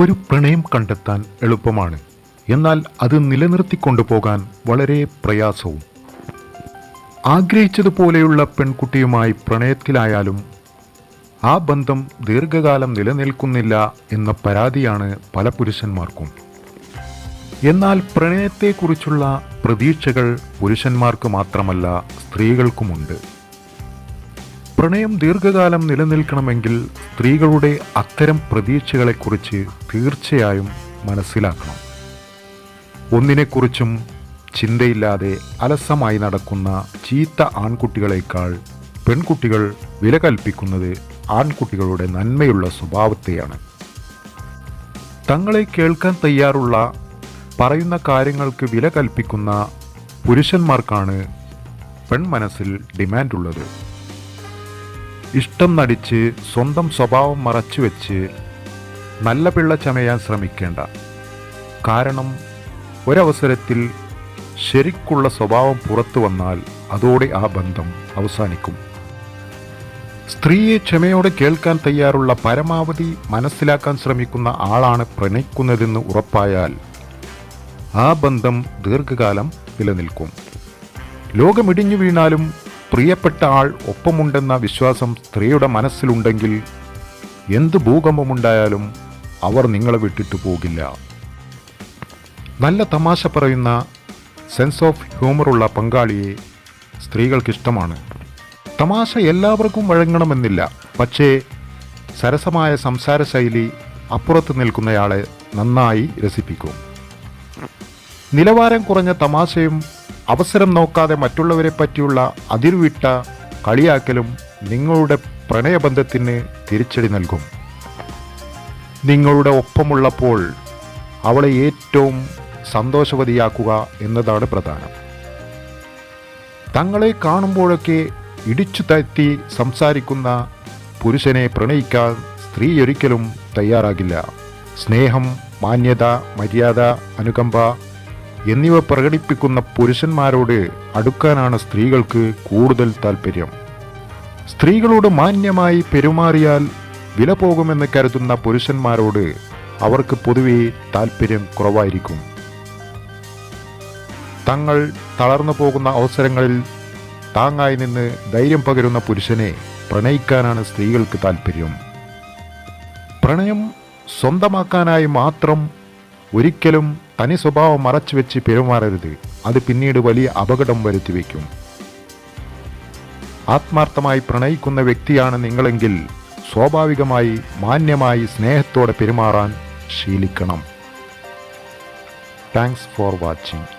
ഒരു പ്രണയം കണ്ടെത്താൻ എളുപ്പമാണ്. എന്നാൽ അത് നിലനിർത്തിക്കൊണ്ടുപോകാൻ വളരെ പ്രയാസവും. ആഗ്രഹിച്ചതുപോലെയുള്ള പെൺകുട്ടിയുമായി പ്രണയത്തിലായാലും ആ ബന്ധം ദീർഘകാലം നിലനിൽക്കുന്നില്ല എന്ന പരാതിയാണ് പല പുരുഷന്മാർക്കും. എന്നാൽ പ്രണയത്തെക്കുറിച്ചുള്ള പ്രതീക്ഷകൾ പുരുഷന്മാർക്ക് മാത്രമല്ല സ്ത്രീകൾക്കുമുണ്ട്. പ്രണയം ദീർഘകാലം നിലനിൽക്കണമെങ്കിൽ സ്ത്രീകളുടെ അത്തരം പ്രതീക്ഷകളെക്കുറിച്ച് തീർച്ചയായും മനസ്സിലാക്കണം. ഒന്നിനെക്കുറിച്ചും ചിന്തയില്ലാതെ അലസമായി നടക്കുന്ന ചീത്ത ആൺകുട്ടികളെക്കാൾ പെൺകുട്ടികൾ വില കൽപ്പിക്കുന്നത് ആൺകുട്ടികളുടെ നന്മയുള്ള സ്വഭാവത്തെയാണ്. തങ്ങളെ കേൾക്കാൻ തയ്യാറുള്ള പറയുന്ന കാര്യങ്ങൾക്ക് വില കൽപ്പിക്കുന്ന പുരുഷന്മാർക്കാണ് പെൺമനസ്സിൽ ഡിമാൻഡുള്ളത്. ഇഷ്ടം നടിച്ച് സ്വന്തം സ്വഭാവം മറച്ചുവെച്ച് നല്ല പിള്ള ചമയാൻ ശ്രമിക്കേണ്ട. കാരണം ഒരവസരത്തിൽ ശരിക്കുള്ള സ്വഭാവം പുറത്തു വന്നാൽ അതോടെ ആ ബന്ധം അവസാനിക്കും. സ്ത്രീയെ ക്ഷമയോടെ കേൾക്കാൻ തയ്യാറുള്ള പരമാവധി മനസ്സിലാക്കാൻ ശ്രമിക്കുന്ന ആളാണ് പ്രണയിക്കുന്നതെന്ന് ഉറപ്പായാൽ ആ ബന്ധം ദീർഘകാലം നിലനിൽക്കും. ലോകമിടിഞ്ഞു വീണാലും പ്രിയപ്പെട്ട ആൾ ഒപ്പമുണ്ടെന്ന വിശ്വാസം സ്ത്രീയുടെ മനസ്സിലുണ്ടെങ്കിൽ എന്ത് ഭൂകമ്പമുണ്ടായാലും അവർ നിങ്ങളെ വിട്ടിട്ട് പോകില്ല. നല്ല തമാശ പറയുന്ന സെൻസ് ഓഫ് ഹ്യൂമറുള്ള പങ്കാളിയെ സ്ത്രീകൾക്കിഷ്ടമാണ്. തമാശ എല്ലാവർക്കും വഴങ്ങണമെന്നില്ല. പക്ഷേ സരസമായ സംസാര ശൈലി അപ്പുറത്ത് നിൽക്കുന്നയാളെ നന്നായി രസിപ്പിക്കും. നിലവാരം കുറഞ്ഞ തമാശയും അവസരം നോക്കാതെ മറ്റുള്ളവരെ പറ്റിയുള്ള അതിർവിട്ട കളിയാക്കലും നിങ്ങളുടെ പ്രണയബന്ധത്തിന് തിരിച്ചടി നൽകും. നിങ്ങളുടെ ഒപ്പമുള്ളപ്പോൾ അവളെ ഏറ്റവും സന്തോഷവതിയാക്കുക എന്നതാണ് പ്രധാനം. തങ്ങളെ കാണുമ്പോഴൊക്കെ ഇടിച്ചു തത്തി സംസാരിക്കുന്ന പുരുഷനെ പ്രണയിക്കാൻ സ്ത്രീ ഒരിക്കലും തയ്യാറാകില്ല. സ്നേഹം മാന്യത മര്യാദ അനുകമ്പ എന്നിവ പ്രകടിപ്പിക്കുന്ന പുരുഷന്മാരോട് അടുക്കാനാണ് സ്ത്രീകൾക്ക് കൂടുതൽ താല്പര്യം സ്ത്രീകളോട് മാന്യമായി പെരുമാറിയാൽ വില പോകുമെന്ന് കരുതുന്ന പുരുഷന്മാരോട് അവർക്ക് പൊതുവെ താല്പര്യം കുറവായിരിക്കും. തങ്ങൾ തളർന്നു പോകുന്ന അവസരങ്ങളിൽ താങ്ങായി നിന്ന് ധൈര്യം പകരുന്ന പുരുഷനെ പ്രണയിക്കാനാണ് സ്ത്രീകൾക്ക് താല്പര്യം പ്രണയം സ്വന്തമാക്കാനായി മാത്രം ഒരിക്കലും തനി സ്വഭാവം മറച്ചു വെച്ച് പെരുമാറരുത്. അത് പിന്നീട് വലിയ അപകടം വരുത്തി വയ്ക്കും. ആത്മാർത്ഥമായി പ്രണയിക്കുന്ന വ്യക്തിയാണ് നിങ്ങളെങ്കിൽ സ്വാഭാവികമായി മാന്യമായി സ്നേഹത്തോടെ പെരുമാറാൻ ശീലിക്കണം. Thanks for watching